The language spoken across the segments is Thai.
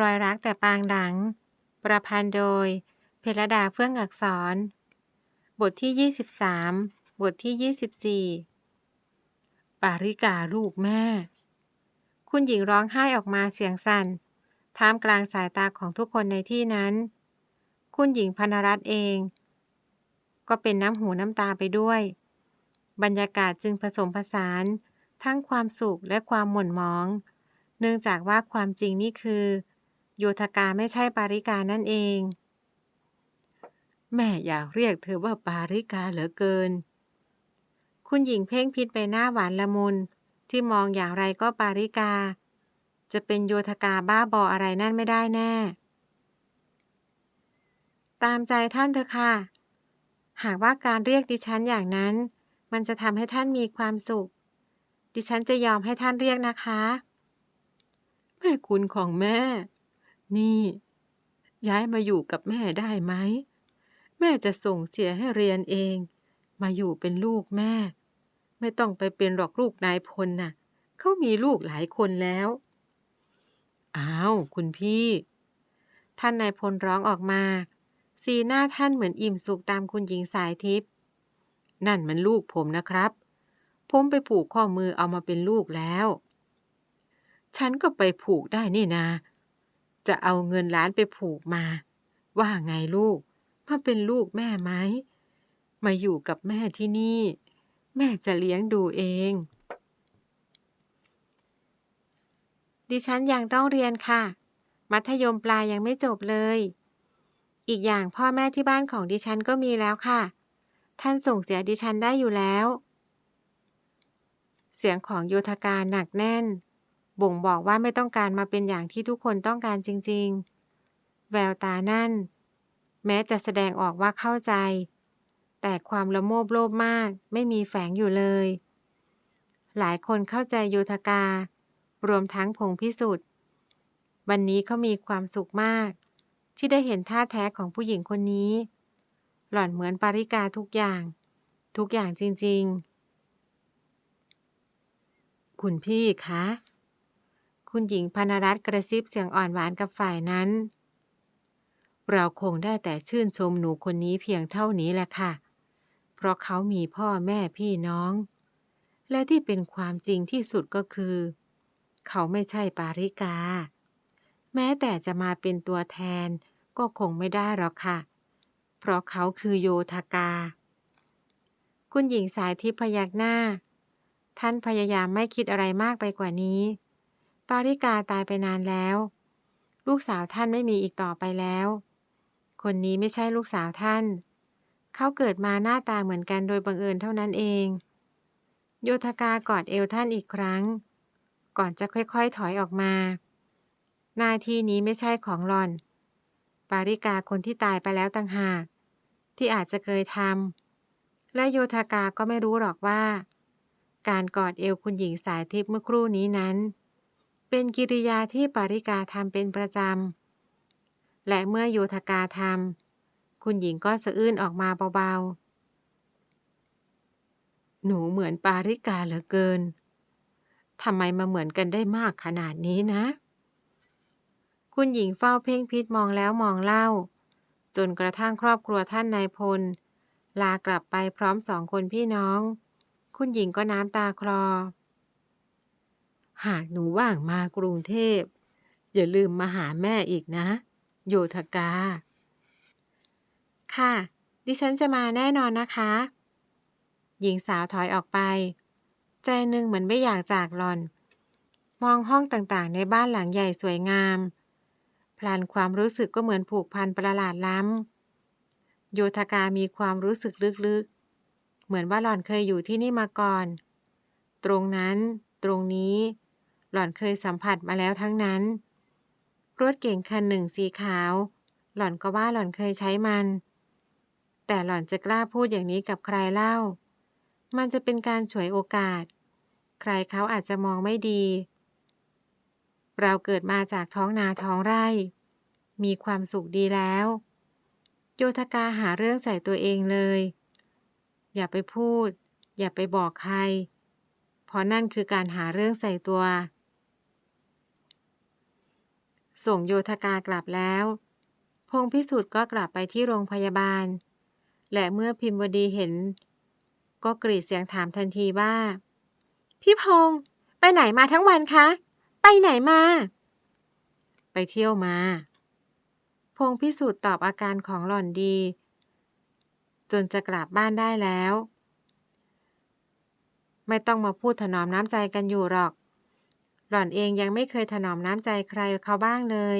รอยรักแต่ปางหลัง ประพันธ์โดย เพลดาเฟื่องอักษร บทที่ 23 บทที่ 24 ปาริกาลูกแม่ คุณหญิงร้องไห้ออกมาเสียงสั่น ท่ามกลางสายตาของทุกคนในที่นั้น คุณหญิงพนรัตน์เอง ก็เป็นน้ำหูน้ำตาไปด้วย บรรยากาศจึงผสมผสาน ทั้งความสุขและความหม่นหมองเนื่องจากว่าความจริงนี่คือ โยธกาไม่ใช่ปาริกานั่นเอง แม่อยากเรียกเธอว่าปาริกาเหลือเกิน คุณหญิงเพ่งพิษไปหน้าหวานละมุนที่มองอย่างไรก็ปาริกา จะเป็นโยธกาบ้าบออะไรนั่นไม่ได้แน่ ตามใจท่านเถอะค่ะ หากว่าการเรียกดิฉันอย่างนั้น มันจะทำให้ท่านมีความสุข ดิฉันจะยอมให้ท่านเรียกนะคะ แม่คุณของแม่ นี่ ย้ายมาอยู่กับแม่ได้ไหม แม่จะส่งเสียให้เรียนเอง มาอยู่เป็นลูกแม่ ไม่ต้องไปเป็นหรอกลูกนายพลน่ะ เขามีลูกหลายคนแล้ว อ้าว คุณพี่ ท่านนายพลร้องออกมา สีหน้าท่านเหมือนอิ่มสุขตามคุณหญิงสายทิพย์นั่นมันลูกผมนะครับ ผมไปผูกข้อมือเอามาเป็นลูกแล้ว ฉันก็ไปผูกได้นี่นา จะเอาเงินล้านไปผูกมา ว่าไงลูกมาเป็นลูกแม่ไหม มาอยู่กับแม่ที่นี่ แม่จะเลี้ยงดูเอง ดิฉันยังต้องเรียนค่ะ มัธยมปลายยังไม่จบเลย อีกอย่างพ่อแม่ที่บ้านของดิฉันก็มีแล้วค่ะ ท่านส่งเสียดิฉันได้อยู่แล้ว เสียงของโยธการหนักแน่น บ่งบอกว่าไม่ต้องการมาเป็นอย่างที่ทุกคนต้องการจริง ๆ แววตานั่น แม้จะแสดงออกว่าเข้าใจ แต่ความละโมบโลภมากไม่มีแฝงอยู่เลย หลายคนเข้าใจโยธกา รวมทั้งพงพิสุทธิ์วันนี้เขามีความสุขมาก ที่ได้เห็นท่าแท้ของผู้หญิงคนนี้ หล่อนเหมือนปาริกาทุกอย่าง ทุกอย่างจริง ๆ คุณพี่คะ คุณหญิงพนรัตน์กระซิบเสียงอ่อนหวานกับฝ่ายนั้น เราคงได้แต่ชื่นชมหนูคนนี้เพียงเท่านี้แหละค่ะ เพราะเขามีพ่อแม่พี่น้อง และที่เป็นความจริงที่สุดก็คือ เขาไม่ใช่ปาริกา แม้แต่จะมาเป็นตัวแทนก็คงไม่ได้หรอกค่ะ เพราะเขาคือโยธากา คุณหญิงสายทิพย์พยักหน้า ท่านพยายามไม่คิดอะไรมากไปกว่านี้ ปาริกาตายไปนานแล้ว ลูกสาวท่านไม่มีอีกต่อไปแล้ว คนนี้ไม่ใช่ลูกสาวท่าน เขาเกิดมาหน้าตาเหมือนกันโดยบังเอิญเท่านั้นเอง โยธากากอดเอวท่านอีกครั้ง ก่อนจะค่อยๆถอยออกมาหน้าที่นี้ไม่ใช่ของหลอน ปาริกาคนที่ตายไปแล้วต่างหาก ที่อาจจะเคยทำ และโยธากาก็ไม่รู้หรอกว่า การกอดเอวคุณหญิงสายทิพย์เมื่อครู่นี้นั้น เป็นกิริยาที่ปาริกาทำเป็นประจำ และเมื่อโยธกาทำคุณหญิงก็สะอื้นออกมาเบาๆ หนูเหมือนปาริกาเหลือเกินทำไมมาเหมือนกันได้มากขนาดนี้นะ คุณหญิงเฝ้าเพ่งพิษมองแล้วมองเล่า จนกระทั่งครอบครัวท่านนายพล ลากลับไปพร้อมสองคนพี่น้อง คุณหญิงก็น้ำตาคลอ หากหนูว่างมากรุงเทพ อย่าลืมมาหาแม่อีกนะ โยธกา ค่ะ ดิฉันจะมาแน่นอนนะคะ หญิงสาวถอยออกไป ใจหนึ่งเหมือนไม่อยากจากหลอน มองห้องต่างๆ ในบ้านหลังใหญ่สวยงาม พลันความรู้สึกก็เหมือนผูกพันประหลาดล้ำ โยธกามีความรู้สึกลึกๆ เหมือนว่าหล่อนเคยอยู่ที่นี่มาก่อน ตรงนั้น ตรงนี้ หล่อนเคยสัมผัสมาแล้วทั้งนั้น รถเก่งคันหนึ่งสีขาว หล่อนก็ว่าหล่อนเคยใช้มัน แต่หล่อนจะกล้าพูดอย่างนี้กับใครเล่า มันจะเป็นการฉวยโอกาส ใครเขาอาจจะมองไม่ดี เราเกิดมาจากท้องนาท้องไร่ มีความสุขดีแล้ว โยธกาหาเรื่องใส่ตัวเองเลย อย่าไปพูด อย่าไปบอกใครเพราะนั่นคือการหาเรื่องใส่ตัว ส่งโยธกากลับแล้ว พงพิสุทธิ์ก็กลับไปที่โรงพยาบาล และเมื่อพิมพ์วดีเห็น ก็กรีดเสียงถามทันทีว่า พี่พงษ์ไปไหนมาทั้งวันคะ ไปไหนมา ไปเที่ยวมา พงพิสุทธิ์ตอบอาการของหล่อนดี จนจะกลับบ้านได้แล้ว ไม่ต้องมาพูดถนอมน้ำใจกันอยู่หรอก หล่อนเองยังไม่เคยถนอมน้ำใจใครเขาบ้างเลย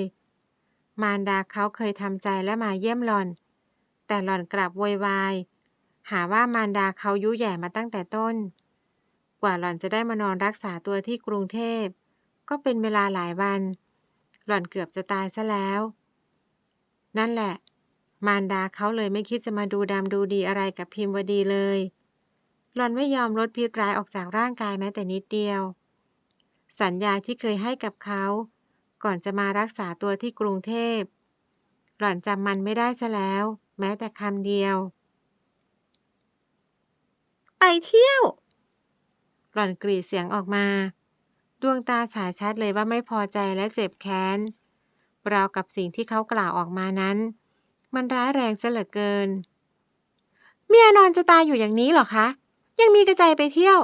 มารดาเขาเคยทำใจและมาเยี่ยมหล่อน แต่หล่อนกลับโวยวาย หาว่ามารดาเขายุแย่มาตั้งแต่ต้น กว่าหล่อนจะได้มานอนรักษาตัวที่กรุงเทพ ก็เป็นเวลาหลายวัน หล่อนเกือบจะตายซะแล้ว นั่นแหละ มารดาเขาเลยไม่คิดจะมาดูดำดูดีอะไรกับพิมพ์วดีเลย หล่อนไม่ยอมลดพิษร้ายออกจากร่างกายแม้แต่นิดเดียว สัญญาที่เคยให้กับเขา ก่อนจะมารักษาตัวที่กรุงเทพ หล่อนจำมันไม่ได้ซะแล้ว แม้แต่คำเดียว ไปเที่ยว หล่อนกรีดเสียงออกมา ดวงตาฉายชัดเลยว่าไม่พอใจและเจ็บแค้นราวกับสิ่งที่เขากล่าวออกมานั้น มันร้ายแรงซะเหลือเกิน เมียนอนจะตายอยู่อย่างนี้เหรอคะ ยังมีกระใจไปเที่ยว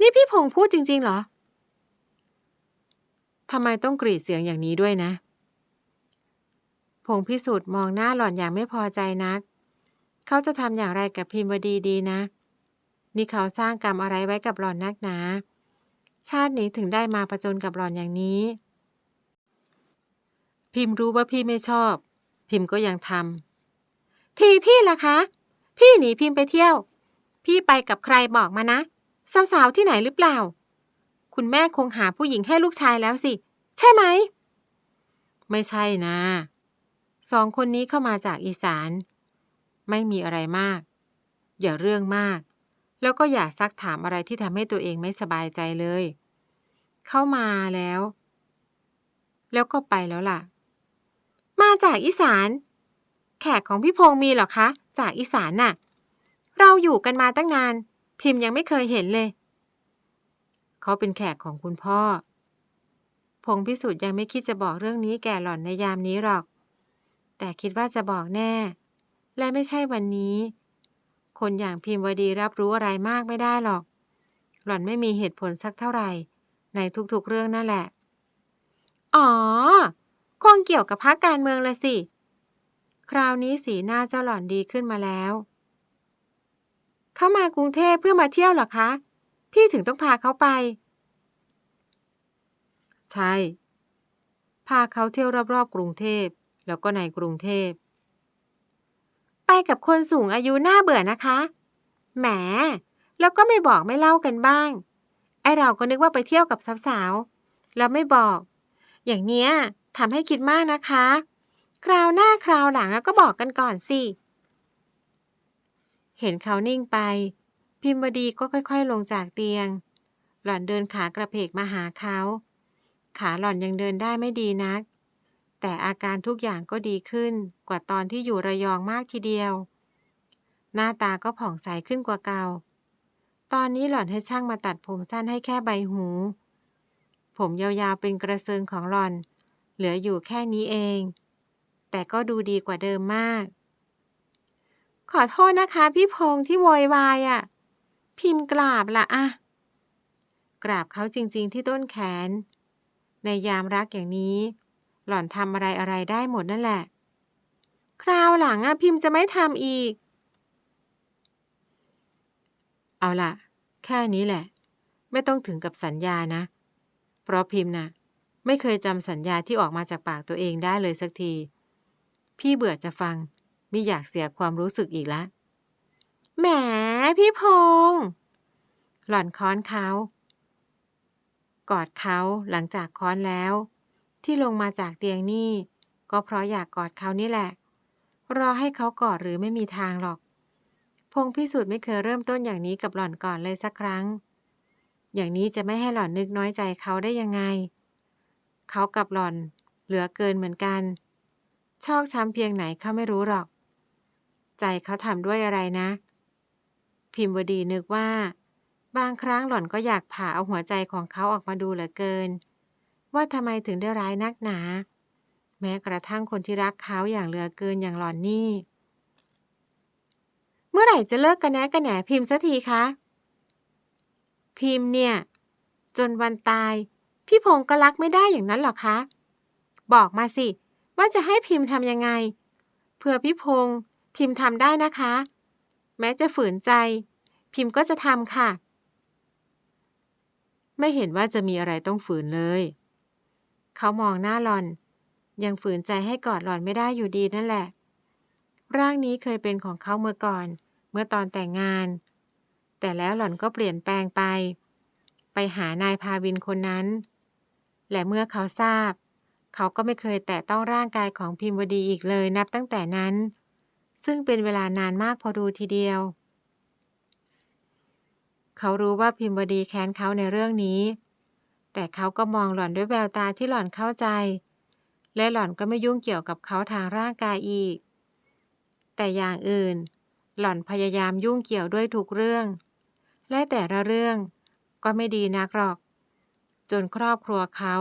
นี่พี่พงพูดจริง ๆ เหรอ ทำไมต้องกรีดเสียงอย่างนี้ด้วยนะพงษ์พิสูจน์มองหน้าหล่อนอย่างไม่พอใจนัก เขาจะทำอย่างไรกับพิมพ์วดีดีนะ นี่เขาสร้างกรรมอะไรไว้กับหล่อนนักหนา ชาตินี้ถึงได้มาประจนกับหล่อนอย่างนี้ พิมพ์รู้ว่าพี่ไม่ชอบ พิมพ์ก็ยังทำทีพี่ล่ะคะ พี่หนีพิมพ์ไปเที่ยว พี่ไปกับใครบอกมานะสาวๆที่ไหนหรือเปล่า คุณแม่คงหาผู้หญิงให้ลูกชายแล้วสิ ใช่ไหม ไม่ใช่นะ สองคนนี้เข้ามาจากอีสาน ไม่มีอะไรมาก อย่าเรื่องมาก แล้วก็อย่าซักถามอะไรที่ทำให้ตัวเองไม่สบายใจเลย เข้ามาแล้ว แล้วก็ไปแล้วล่ะ มาจากอีสาน แขกของพี่พงษ์มีเหรอคะ จากอีสานน่ะ เราอยู่กันมาตั้งนาน พิมพ์ยังไม่เคยเห็นเลย เขาเป็นแขกของคุณพ่อ พงษ์พิสุทธิ์ยังไม่คิดจะบอกเรื่องนี้แก่หล่อนในยามนี้หรอก แต่คิดว่าจะบอกแน่ และไม่ใช่วันนี้ คนอย่างพิมพ์วดีรับรู้อะไรมากไม่ได้หรอก หล่อนไม่มีเหตุผลสักเท่าไหร่ ในทุกๆเรื่องนั่นแหละ อ๋อ คงเกี่ยวกับพักการเมืองลยสิ คราวนี้สีหน้าเจ้าหล่อนดีขึ้นมาแล้ว เข้ามากรุงเทพเพื่อมาเที่ยวหรอคะ พี่ถึงต้องพาเขาไป ใช่ พาเขาเที่ยวรอบๆ กรุงเทพ แล้วก็ในกรุงเทพ ไปกับคนสูงอายุน่าเบื่อนะคะ แหม แล้วก็ไม่บอกไม่เล่ากันบ้าง ไอเราก็นึกว่าไปเที่ยวกับสาวๆ แล้วไม่บอก อย่างเนี้ยทำให้คิดมากนะคะ คราวหน้าคราวหลังก็บอกกันก่อนสิ เห็นเขานิ่งไป พิมพ์ดีก็ค่อยๆ ลงจากเตียง หล่อนเดินขากระเพกมาหาเขา ขาหล่อนยังเดินได้ไม่ดีนัก แต่อาการทุกอย่างก็ดีขึ้นกว่าตอนที่อยู่ระยองมากทีเดียว หน้าตาก็ผ่องใสขึ้นกว่าเก่า ตอนนี้หล่อนให้ช่างมาตัดผมสั้นให้แค่ใบหู ผมยาวๆเป็นกระเซิงของหล่อน เหลืออยู่แค่นี้เอง แต่ก็ดูดีกว่าเดิมมาก ขอโทษนะคะ พี่พงษ์ที่โวยวายอะ่ะ พิมพ์กราบละอะกราบเขาจริงๆที่ต้นแขน ในยามรักอย่างนี้ หล่อนทำอะไรอะไรได้หมดนั่นแหละ คราวหลังอะพิมพ์จะไม่ทำอีก เอาละแค่นี้แหละ ไม่ต้องถึงกับสัญญานะ เพราะพิมพ์น่ะ ไม่เคยจำสัญญาที่ออกมาจากปากตัวเองได้เลยสักที พี่เบื่อจะฟังไม่อยากเสียความรู้สึกอีกแล้ว แหมพี่พงษ์หล่อนค้อนเขา กอดเขาหลังจากค้อนแล้ว ที่ลงมาจากเตียงนี่ ก็เพราะอยากกอดเขานี่แหละ รอให้เขากอดหรือไม่มีทางหรอก พงษ์พิสูจน์ไม่เคยเริ่มต้นอย่างนี้กับหล่อนก่อนเลยสักครั้ง อย่างนี้จะไม่ให้หล่อนนึกน้อยใจเขาได้ยังไง เขากับหล่อน เหลือเกินเหมือนกัน ชอกช้ำเพียงไหนเขาไม่รู้หรอก ใจเขาทำด้วยอะไรนะ พิมพ์วดีนึกว่า บางครั้งหล่อนก็อยากผ่าเอาหัวใจของเขาออกมาดูเหลือเกิน ว่าทำไมถึงได้ร้ายนักหนา แม้กระทั่งคนที่รักเขาอย่างเหลือเกินอย่างหล่อนนี่ เมื่อไหร่จะเลิกกันแน่กันแหนพิมพ์สักทีคะ พิมพ์เนี่ย จนวันตาย พี่พงศ์ก็รักไม่ได้อย่างนั้นหรอคะ บอกมาสิ ว่าจะให้พิมพ์ทำยังไงเพื่อพี่พงศ์พิมพ์ทำได้นะคะ แม้จะฝืนใจ พิมพ์ก็จะทำค่ะ ไม่เห็นว่าจะมีอะไรต้องฝืนเลย เขามองหน้าหล่อน ยังฝืนใจให้กอดหล่อนไม่ได้อยู่ดีนั่นแหละ ร่างนี้เคยเป็นของเขาเมื่อก่อน เมื่อตอนแต่งงาน แต่แล้วหล่อนก็เปลี่ยนแปลงไป ไปหานายพาวินคนนั้น และเมื่อเขาทราบ เขาก็ไม่เคยแตะต้องร่างกายของพิมพ์วดีอีกเลยนับตั้งแต่นั้น ซึ่งเป็นเวลานานมากพอดูทีเดียว เขารู้ว่าพิมพ์วดีแค้นเขาในเรื่องนี้ แต่เขาก็มองหล่อนด้วยแววตาที่หล่อนเข้าใจ และหล่อนก็ไม่ยุ่งเกี่ยวกับเขาทางร่างกายอีก แต่อย่างอื่น หล่อนพยายามยุ่งเกี่ยวด้วยทุกเรื่อง และแต่ละเรื่องก็ไม่ดีนักหรอก จนครอบครัวเขา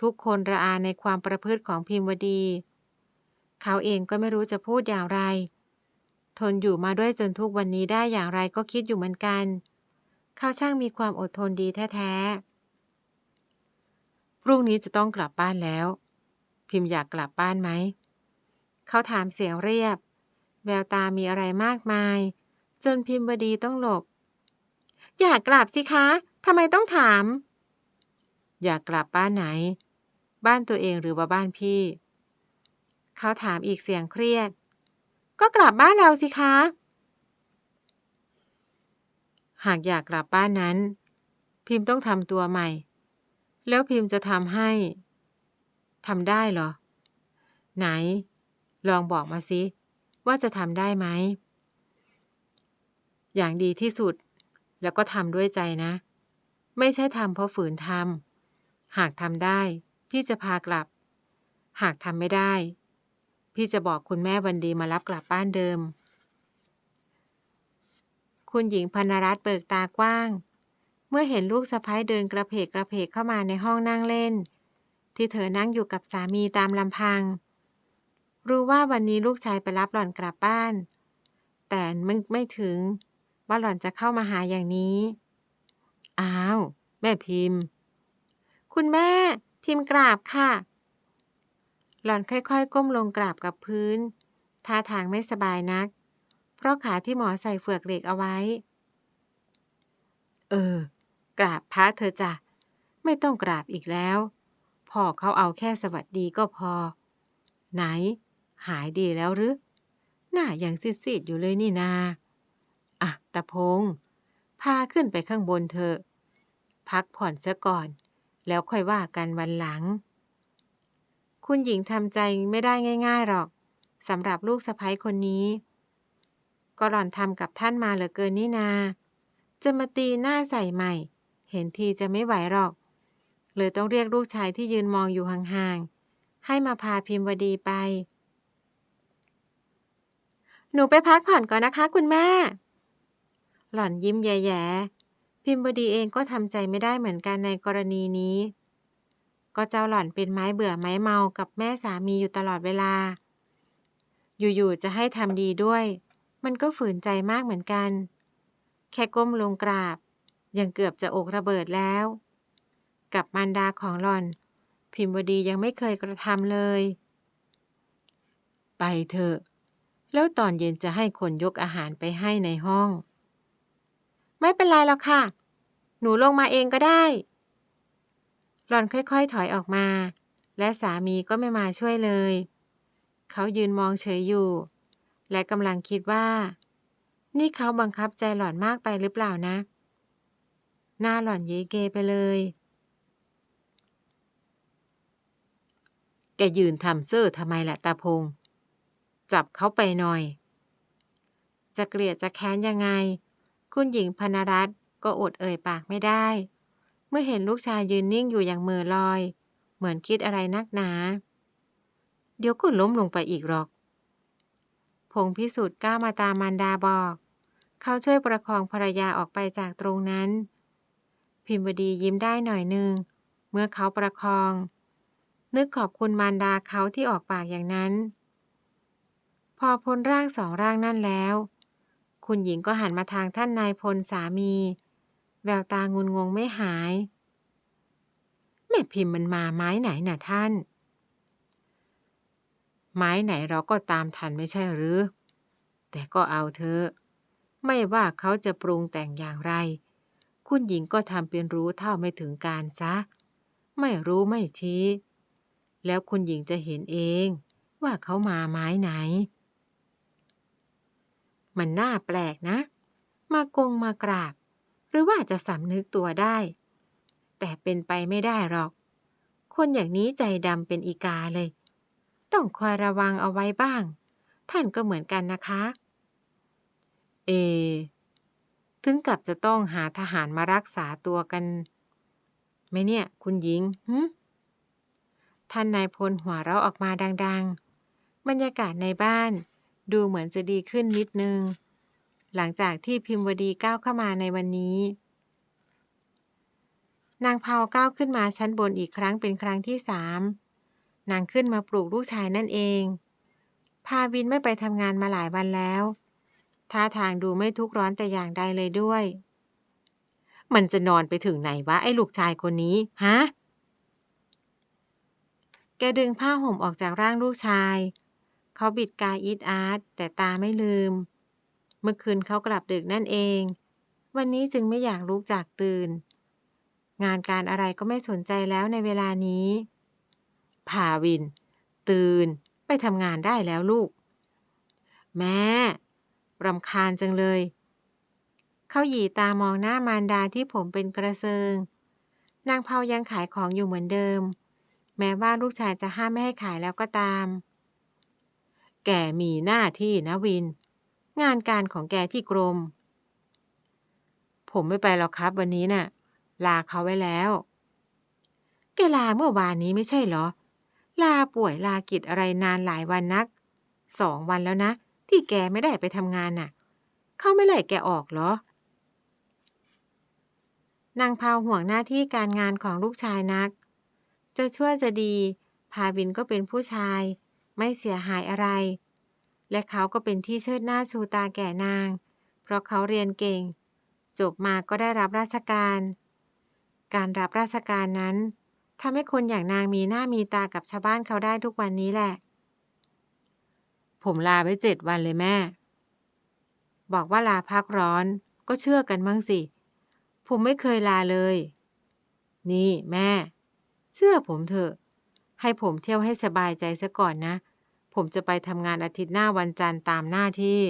ทุกคนระอาในความประพฤติของพิมพ์วดี เขาเองก็ไม่รู้จะพูดอย่างไร ทนอยู่มาด้วยจนทุกวันนี้ได้อย่างไรก็คิดอยู่เหมือนกัน เขาช่างมีความอดทนดีแท้ๆ พรุ่งนี้จะต้องกลับบ้านแล้ว พิมพ์อยากกลับบ้านไหม เขาถามเสียงเรียบ แววตามีอะไรมากมาย จนพิมพ์บดีต้องหลบ อยากกลับสิคะทำไมต้องถาม อยากกลับบ้านไหน บ้านตัวเองหรือว่าบ้านพี่ เขาถามอีกเสียงเครียด ก็กลับบ้านเราสิคะ หากอยากกลับบ้านนั้น พิมพ์ต้องทำตัวใหม่ แล้วพิมพ์จะทำให้ทำได้เหรอ ไหน ลองบอกมาสิว่าจะทำได้ไหม อย่างดีที่สุด แล้วก็ทำด้วยใจนะ ไม่ใช่ทำเพราะฝืนทำหากทำได้ พี่จะพากลับ หากทำไม่ได้ พี่จะบอกคุณแม่วันดีมารับกลับบ้านเดิม คุณหญิงพนรัตน์เบิกตากว้าง เมื่อเห็นลูกสะพ้ายเดินกระเพกกระเพกเข้ามาในห้องนั่งเล่น ที่เธอนั่งอยู่กับสามีตามลำพัง รู้ว่าวันนี้ลูกชายไปรับหล่อนกลับบ้าน แต่ไม่ไม่ถึงว่าหล่อนจะเข้ามาหาอย่างนี้ อ้าว แม่พิมพ์ คุณแม่พิมพ์กราบค่ะ หล่อนค่อยๆ ก้มลงกราบกับพื้น ท่าทางไม่สบายนัก เพราะขาที่หมอใส่เฟือกเหล็กเอาไว้ เออ กราบพระเธอจ้ะ ไม่ต้องกราบอีกแล้ว พ่อเขาเอาแค่สวัสดีก็พอ ไหน หายดีแล้วหรือ หน้ายังซีดๆอยู่เลยนี่นา อะ ตะพง พาขึ้นไปข้างบนเถอะ พักผ่อนซะก่อน แล้วค่อยว่ากันวันหลัง คุณหญิงทำใจไม่ได้ง่าย ๆหรอกสำหรับลูกสะใภ้คนนี้ ก็หล่อนทำกับท่านมาเหลือเกินนี่นา จะมาตีหน้าใส่ใหม่ เห็นทีจะไม่ไหวหรอก เลยต้องเรียกลูกชายที่ยืนมองอยู่ห่างๆ ให้มาพาพิมพ์วดีไป หนูไปพักผ่อนก่อนนะคะคุณแม่ หล่อนยิ้มแย่ๆพิมพ์บดีเองก็ทำใจไม่ได้เหมือนกันในกรณีนี้ ก็เจ้าหล่อนเป็นไม้เบื่อไม้เมากับแม่สามีอยู่ตลอดเวลา อยู่ๆจะให้ทำดีด้วย มันก็ฝืนใจมากเหมือนกัน แค่ก้มลงกราบ ยังเกือบจะอกระเบิดแล้ว กับมารดาของหล่อน พิมพ์บดียังไม่เคยกระทำเลย ไปเถอะ แล้วตอนเย็นจะให้คนยกอาหารไปให้ในห้อง ไม่เป็นไรหรอกค่ะ หนูลงมาเองก็ได้ หล่อนค่อยๆ ถอยออกมา และสามีก็ไม่มาช่วยเลย เขายืนมองเฉยอยู่ และกำลังคิดว่า นี่เขาบังคับใจหล่อนมากไปหรือเปล่านะ หน้าหล่อนเยเกไปเลย แกยืนทำเซ่อทำไมล่ะตาพง จับเขาไปหน่อย จะเกลียดจะแค้นยังไง คุณหญิงพนรัตน์ก็อดเอ่ยปากไม่ได้ เมื่อเห็นลูกชายยืนนิ่งอยู่อย่างมือลอย เหมือนคิดอะไรนักหนา เดี๋ยวก็ล้มลงไปอีกหรอก พงพิสุทธิ์ก้าวมาตามมารดาบอก เขาช่วยประคองภรรยาออกไปจากตรงนั้น พิมพ์ดียิ้มได้หน่อยหนึ่งเมื่อเขาประคอง นึกขอบคุณมารดาเขาที่ออกปากอย่างนั้น พอพ้นร่างสองร่างนั่นแล้ว คุณหญิงก็หันมาทางท่านนายพลสามี แววตางุนงงไม่หาย แม่พิมพ์มันมาไม้ไหนน่ะท่าน ไม้ไหนเราก็ตามทันไม่ใช่หรือ แต่ก็เอาเถอะ ไม่ว่าเขาจะปรุงแต่งอย่างไร คุณหญิงก็ทำเป็นรู้เท่าไม่ถึงการซะ ไม่รู้ไม่ชี้ แล้วคุณหญิงจะเห็นเองว่าเขามาไม้ไหน มันน่าแปลกนะ มากงมากราบ หรือว่าจะสำนึกตัวได้ แต่เป็นไปไม่ได้หรอก คนอย่างนี้ใจดำเป็นอีกาเลย ต้องคอยระวังเอาไว้บ้าง ท่านก็เหมือนกันนะคะ เอ ถึงกับจะต้องหาทหารมารักษาตัวกันไหมเนี่ย คุณหญิงหึท่านนายพลหัวเราะออกมาดัง ๆ บรรยากาศในบ้านดูเหมือนจะดีขึ้นนิดนึง หลังจากที่พิมพ์วดีก้าวเข้ามาในวันนี้ นางเผาก้าวขึ้นมาชั้นบนอีกครั้งเป็นครั้งที่สามนางขึ้นมาปลูกลูกชายนั่นเอง พาวินไม่ไปทำงานมาหลายวันแล้วท่าทางดูไม่ทุกข์ร้อนแต่อย่างใดเลยด้วย มันจะนอนไปถึงไหนวะไอ้ลูกชายคนนี้ ฮะ แกดึงผ้าห่มออกจากร่างลูกชาย เขาบิดกายอีดอาร์ตแต่ตาไม่ลืม เมื่อคืนเขากลับดึกนั่นเอง วันนี้จึงไม่อยากลุกจากตื่น งานการอะไรก็ไม่สนใจแล้วในเวลานี้ พาวิน ตื่นไปทำงานได้แล้วลูก แม่รำคาญจังเลย เขาหยีตามองหน้ามารดาที่ผมเป็นกระเซิง นางเผายังขายของอยู่เหมือนเดิม แม้ว่าลูกชายจะห้ามไม่ให้ขายแล้วก็ตาม แกมีหน้าที่นะวิน งานการของแกที่กรม ผมไม่ไปหรอกครับวันนี้น่ะ ลาเขาไว้แล้ว แกลาเมื่อวานนี้ไม่ใช่เหรอ ลาป่วยลากิจอะไรนานหลายวันนัก สองวันแล้วนะ ที่แกไม่ได้ไปทำงานน่ะ เขาไม่ไล่แกออกเหรอนางพาวห่วงหน้าที่การงานของลูกชายนัก จะชั่วจะดี พาวินก็เป็นผู้ชาย ไม่เสียหายอะไร และเขาก็เป็นที่เชิดหน้าชูตาแก่นาง เพราะเขาเรียนเก่ง จบมาก็ได้รับราชการ การรับราชการนั้นทำให้คนอย่างนางมีหน้ามีตากับชาวบ้านเขาได้ทุกวันนี้แหละ ผมลาไปเจ็ดวันเลยแม่ บอกว่าลาพักร้อนก็เชื่อกันมั้งสิ ผมไม่เคยลาเลย นี่แม่ เชื่อผมเถอะ ให้ผมเที่ยวให้สบายใจซะก่อนนะ ผมจะไปทำงานอาทิตย์หน้าวันจันทร์ตามหน้าที่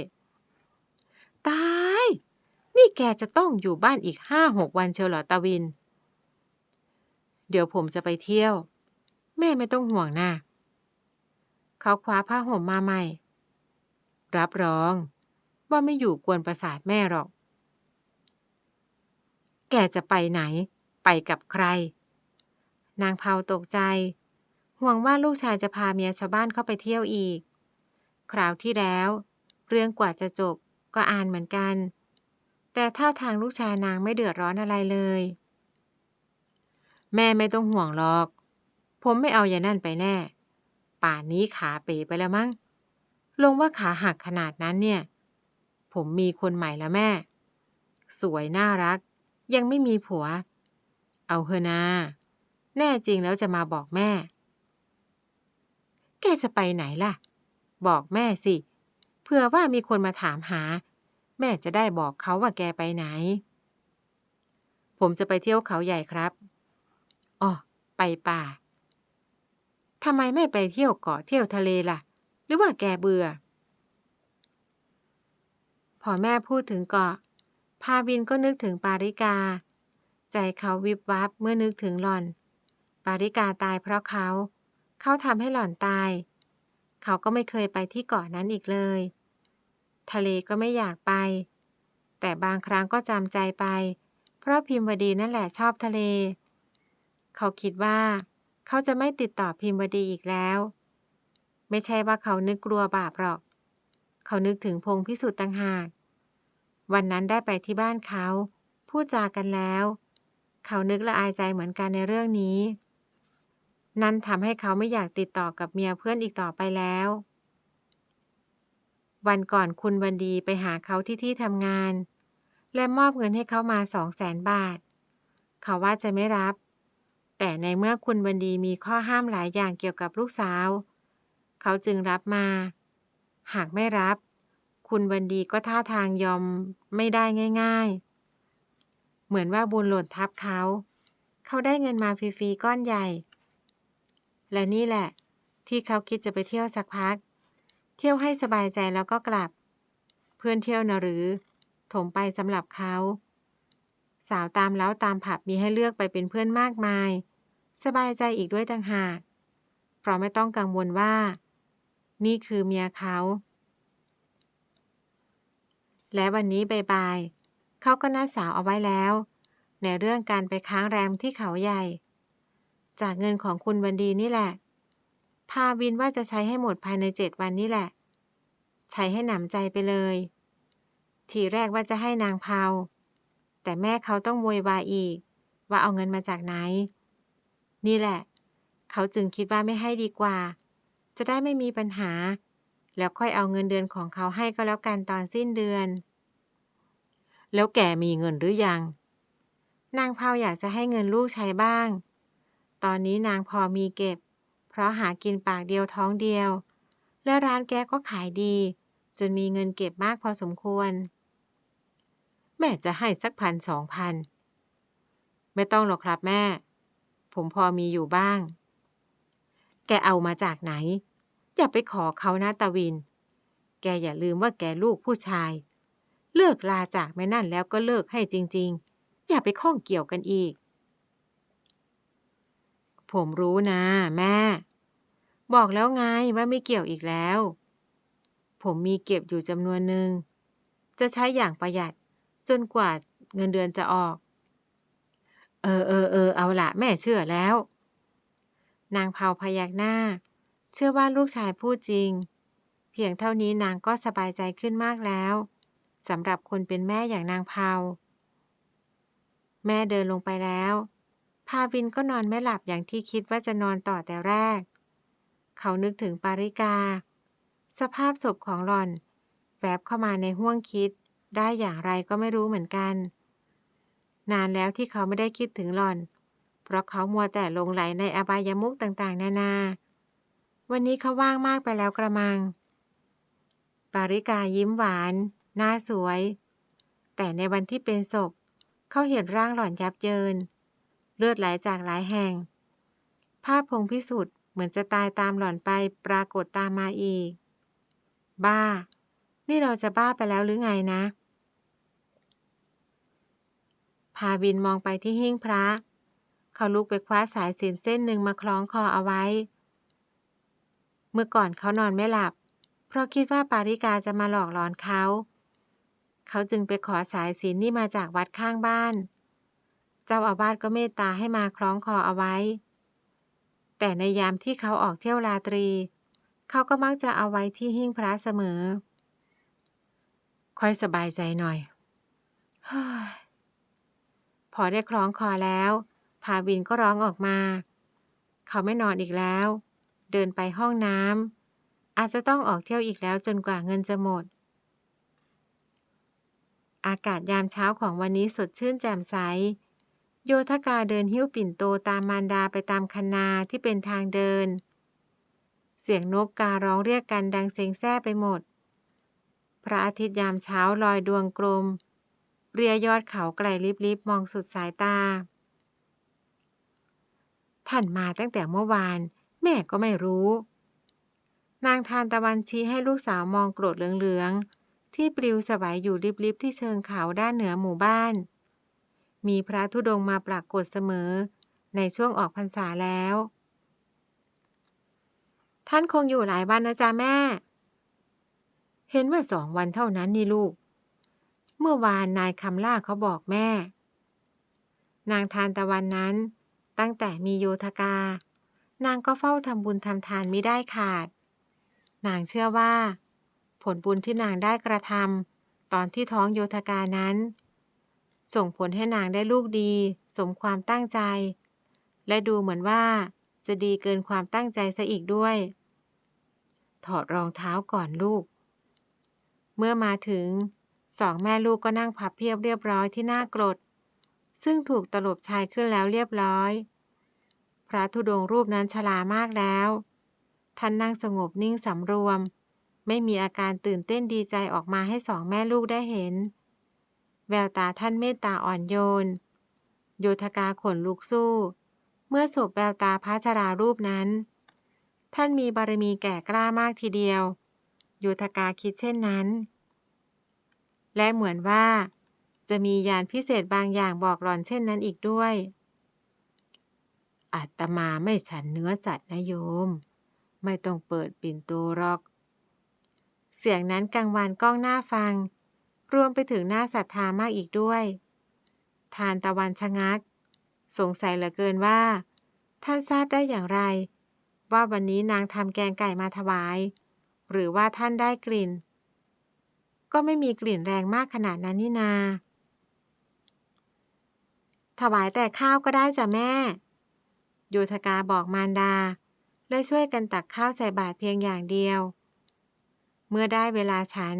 ตาย นี่แกจะต้องอยู่บ้านอีกห้าหกวันเชียวเหรอตาวิน เดี๋ยวผมจะไปเที่ยว แม่ไม่ต้องห่วงนะเขาคว้าผ้าห่มมาใหม่ รับรอง ว่าไม่อยู่กวนประสาทแม่หรอก แกจะไปไหน ไปกับใคร นางเผาตกใจ ห่วงว่าลูกชายจะพาเมียชาวบ้านเข้าไปเที่ยวอีก คราวที่แล้ว เรื่องกว่าจะจบก็อ่านเหมือนกัน แต่ถ้าทางลูกชายนางไม่เดือดร้อนอะไรเลย แม่ไม่ต้องห่วงหรอก ผมไม่เอาอย่างนั่นไปแน่ ป่านนี้ขาเป๋ไปแล้วมั้ง ลงว่าขาหักขนาดนั้นเนี่ย ผมมีคนใหม่แล้วแม่ สวยน่ารัก ยังไม่มีผัว เอาเฮนาแน่จริงแล้วจะมาบอกแม่ แกจะไปไหนล่ะ บอกแม่สิ เผื่อว่ามีคนมาถามหา แม่จะได้บอกเขาว่าแกไปไหน ผมจะไปเที่ยวเขาใหญ่ครับอ๋อไปป่าทำไมไม่ไปเที่ยวเกาะเที่ยวทะเลล่ะ หรือว่าแกเบื่อ พอแม่พูดถึงเกาะ พาวินก็นึกถึงปาริกา ใจเขาวิบวับเมื่อนึกถึงหล่อน ปาริกาตายเพราะเขา เขาทำให้หล่อนตาย เขาก็ไม่เคยไปที่เกาะนั้นอีกเลย ทะเลก็ไม่อยากไป แต่บางครั้งก็จำใจไป เพราะพิมพ์วดีนั่นแหละชอบทะเล เขาคิดว่าเขาจะไม่ติดต่อพิมพ์วดีอีกแล้ว ไม่ใช่ว่าเขานึกกลัวบาปหรอก เขานึกถึงพงพิสุทธิ์ต่างหาก วันนั้นได้ไปที่บ้านเขา พูดจากันแล้ว เขานึกละอายใจเหมือนกันในเรื่องนี้ นั่นทำให้เขาไม่อยากติดต่อกับเมียเพื่อนอีกต่อไปแล้ว วันก่อนคุณวันดีไปหาเขาที่ที่ทำงาน และมอบเงินให้เขามาสองแสนบาท เขาว่าจะไม่รับ แต่ในเมื่อคุณวันดีมีข้อห้ามหลายอย่างเกี่ยวกับลูกสาว เขาจึงรับมา หากไม่รับ คุณวันดีก็ท่าทางยอมไม่ได้ง่าย ๆ เหมือนว่าบุญหล่นทับเขา เขาได้เงินมาฟรีๆก้อนใหญ่ และนี่แหละ ที่เขาคิดจะไปเที่ยวสักพัก เที่ยวให้สบายใจแล้วก็กลับ เพื่อนเที่ยวนะหรือ ถมไปสำหรับเขา สาวตามแล้วตามผับมีให้เลือกไปเป็นเพื่อนมากมาย สบายใจอีกด้วยต่างหาก เพราะไม่ต้องกังวลว่า นี่คือเมียเขา และวันนี้บายๆเขาก็นัดสาวเอาไว้แล้ว ในเรื่องการไปค้างแรมที่เขาใหญ่ จากเงินของคุณวันดีนี่แหละ พาวินว่าจะใช้ให้หมดภายในเจ็ดวันนี่แหละ ใช้ให้หนำใจไปเลย ทีแรกว่าจะให้นางเผาแต่แม่เขาต้องโวยวายอีก ว่าเอาเงินมาจากไหน นี่แหละ เขาจึงคิดว่าไม่ให้ดีกว่า จะได้ไม่มีปัญหา แล้วค่อยเอาเงินเดือนของเขาให้ก็แล้วกันตอนสิ้นเดือน แล้วแกมีเงินหรือยัง นางเผาอยากจะให้เงินลูกใช้บ้าง ตอนนี้นางพอมีเก็บ เพราะหากินปากเดียวท้องเดียว และร้านแกก็ขายดี จนมีเงินเก็บมากพอสมควร แม่จะให้สักพันสองพัน ไม่ต้องหรอกครับแม่ ผมพอมีอยู่บ้าง แกเอามาจากไหน อย่าไปขอเขานะตาวิน แกอย่าลืมว่าแกลูกผู้ชาย เลิกลาจากแม่นั่นแล้วก็เลิกให้จริง ๆ อย่าไปข้องเกี่ยวกันอีก ผมรู้นะแม่ บอกแล้วไงว่าไม่เกี่ยวอีกแล้ว ผมมีเก็บอยู่จำนวนหนึ่ง จะใช้อย่างประหยัดจนกว่าเงินเดือนจะออก เออเออเออเอาละแม่เชื่อแล้ว นางเผาพยักหน้า เชื่อว่าลูกชายพูดจริง เพียงเท่านี้นางก็สบายใจขึ้นมากแล้วสำหรับคนเป็นแม่อย่างนางเผาแม่เดินลงไปแล้ว พาวินก็นอนไม่หลับอย่างที่คิดว่าจะนอนต่อแต่แรก เขานึกถึงปาริกา สภาพศพของหลอนแวบเข้ามาในห้วงคิด ได้อย่างไรก็ไม่รู้เหมือนกัน นานแล้วที่เขาไม่ได้คิดถึงหลอน เพราะเขามัวแต่ลงไหลในอบายามุกต่างๆ นานา วันนี้เขาว่างมากไปแล้วกระมัง ปาริกายิ้มหวาน หน้าสวย แต่ในวันที่เป็นศพ เขาเห็นร่างหล่อนยับเยิน เลือดไหลจากหลายแห่ง ภาพพงพิสุทธิ์เหมือนจะตายตามหล่อนไปปรากฏตามมาอีก บ้า นี่เราจะบ้าไปแล้วหรือไงนะ พาวินมองไปที่หิ้งพระ เขาลุกไปคว้าสายสินเส้นหนึ่งมาคล้องคอเอาไว้ เมื่อก่อนเขานอนไม่หลับ เพราะคิดว่าปาริกาจะมาหลอกหลอนเขา เขาจึงไปขอสายสินนี่มาจากวัดข้างบ้าน เจ้าอาวาสก็เมตตาให้มาคล้องคอเอาไว้ แต่ในยามที่เขาออกเที่ยวราตรี เขาก็มักจะเอาไว้ที่หิ้งพระเสมอ ค่อยสบายใจหน่อยเฮ้ยพอได้คล้องคอแล้ว พาวินก็ร้องออกมา เขาไม่นอนอีกแล้ว เดินไปห้องน้ำอาจจะต้องออกเที่ยวอีกแล้วจนกว่าเงินจะหมดอากาศยามเช้าของวันนี้สดชื่นแจ่มใส โยธกาเดินหิ้วปิ่นโตตามมารดาไปตามคันนาที่เป็นทางเดิน เสียงนกการ้องเรียกกันดังเซ็งแซ่ไปหมด พระอาทิตย์ยามเช้าลอยดวงกลม เรียยอดเขาไกลลิบๆมองสุดสายตา ท่านมาตั้งแต่เมื่อวาน แม่ก็ไม่รู้ นางทานตะวันชี้ให้ลูกสาวมองโกรธเหลืองๆที่ปลิวสวายอยู่ลิบๆที่เชิงเขาด้านเหนือหมู่บ้าน มีพระธุดงค์มาปรากฏเสมอ ในช่วงออกพรรษาแล้ว ท่านคงอยู่หลายวันนะจ๊ะแม่ เห็นว่าสองวันเท่านั้นนี่ลูก เมื่อวานนายคำล่าเขาบอกแม่ นางทานตะวันนั้น ตั้งแต่มีโยธกา นางก็เฝ้าทำบุญทำทานไมิได้ขาด นางเชื่อว่า ผลบุญที่นางได้กระทำตอนที่ท้องโยธกานั้น ส่งผลให้นางได้ลูกดี สมความตั้งใจ และดูเหมือนว่า จะดีเกินความตั้งใจซะอีกด้วย ถอดรองเท้าก่อนลูก เมื่อมาถึงสองแม่ลูกก็นั่งพับเพียบเรียบร้อยที่หน้ากรด ซึ่งถูกตลบชายขึ้นแล้วเรียบร้อย พระธุดงรูปนั้นชรามากแล้ว ท่านนั่งสงบนิ่งสำรวม ไม่มีอาการตื่นเต้นดีใจออกมาให้สองแม่ลูกได้เห็น แววตาท่านเมตตาอ่อนโยน โยธกาขนลุกสู้ เมื่อสบแววตาพระชรารูปนั้น ท่านมีบารมีแก่กล้ามากทีเดียว โยธกาคิดเช่นนั้น และเหมือนว่า จะมียานพิเศษบางอย่างบอกหลอนเช่นนั้นอีกด้วยอาตมาไม่ฉันเนื้อสัตว์นะโยม ไม่ต้องเปิดปิ่นโตหรอก เสียงนั้นกังวานก้องหน้าฟัง รวมไปถึงหน้าศรัทธามากอีกด้วย ทานตะวันชะงัก สงสัยเหลือเกินว่า ท่านทราบได้อย่างไร ว่าวันนี้นางทำแกงไก่มาถวาย หรือว่าท่านได้กลิ่น ก็ไม่มีกลิ่นแรงมากขนาดนั้นนี่นา ถวายแต่ข้าวก็ได้จ้ะแม่โยธกาบอกมารดา และช่วยกันตักข้าวใส่บาตรเพียงอย่างเดียว เมื่อได้เวลาฉัน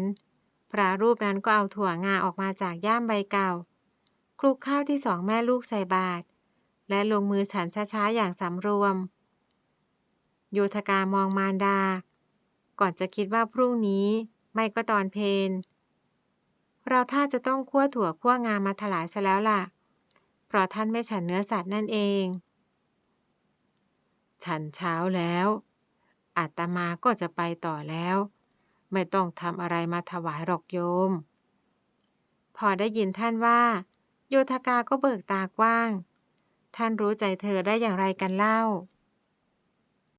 พระรูปนั้นก็เอาถั่วงาออกมาจากย่ามใบเก่า คลุกข้าวที่สองแม่ลูกใส่บาตรและลงมือฉันช้าๆอย่างสำรวม โยธกามองมารดา ก่อนจะคิดว่าพรุ่งนี้ไม่ก็ตอนเพนเราถ้าจะต้องคั่วถั่วคั่วงามาถลายซะแล้วล่ะ เพราะท่านไม่ฉันเนื้อสัตว์นั่นเอง ฉันเช้าแล้ว อาตมาก็จะไปต่อแล้ว ไม่ต้องทำอะไรมาถวายหรอกโยม พอได้ยินท่านว่า โยธกาก็เบิกตากว้าง ท่านรู้ใจเธอได้อย่างไรกันเล่า